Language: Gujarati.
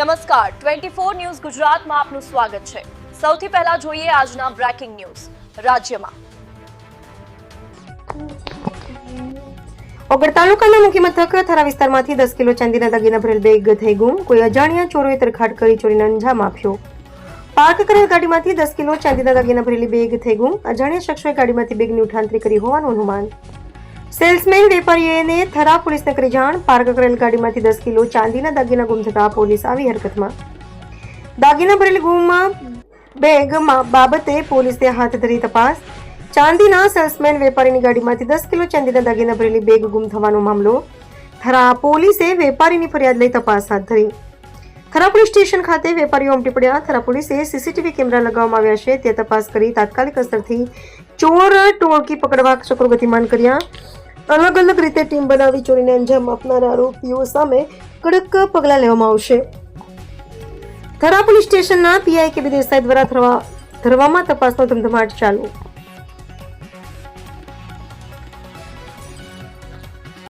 નમસ્કાર. ટ્વેન્ટી ફોર ન્યૂઝ ગુજરાતમાં આપનું સ્વાગત છે. સૌથી પહેલા જોઈએ આજના બ્રેકિંગ ન્યૂઝ. રાજ્યમાં ઓગળ તાલુકાના મુખ્ય મથક થરા વિસ્તારમાંથી દસ કિલો ચાંદીના દાગીના ભરેલ બેગ થઈ ગુમ. કોઈ અજાણ્યા ચોરોએ તરખાટ કરી ચોરીને અંજામ આપ્યો. પાર્ક કરેલ ગાડીમાંથી દસ કિલો ચાંદીના દાગીના ભરેલી બેગ થઈ ગુમ. અજાણ્યા શખ્સોએ ગાડીમાંથી બેગની ઉઠાંતરી કરી હોવાનું અનુમાન. સેલ્સમેન વેપારીઓને થરા પોલીસને કરી જાણ. પાર્ક કરેલ ગાડીમાંથી દસ કિલો ચાંદીના દાગીના ગુમ થતા પોલીસ આવી હરકતમાં. દાગીના ભરેલી ગુમમાં બેગ બાબતે પોલીસે હાથ ધરી તપાસ. ચાંદીના સેલ્સમેન વેપારીની ગાડીમાંથી દસ કિલો ચાંદીના દાગીના ભરેલી બેગ ગુમ થવાનો મામલો. થરા પોલીસે વેપારીની ફરિયાદ લઈ તપાસ હાથ ધરી. થરા પોલીસ સ્ટેશન ખાતે વેપારીઓ ઉમટી પડ્યા. થરા પોલીસે સીસીટીવી કેમેરા લગાવવામાં આવ્યા છે. તે તપાસ કરી તાત્કાલિક અસરથી ચોર ટોળકી પકડવા ચક્રો ગતિમાન કર્યા. અલગ અલગ રીતે ટીમ બનાવી ચોરીને અંજામ આપનારા આરોપીઓ સામે કડક પગલાં લેવામાં આવશે. થરા પોલીસ સ્ટેશનના પીઆઈ કે બી દેસાઈ દ્વારા ધરવામાં તપાસનો ધમધમાટ ચાલુ.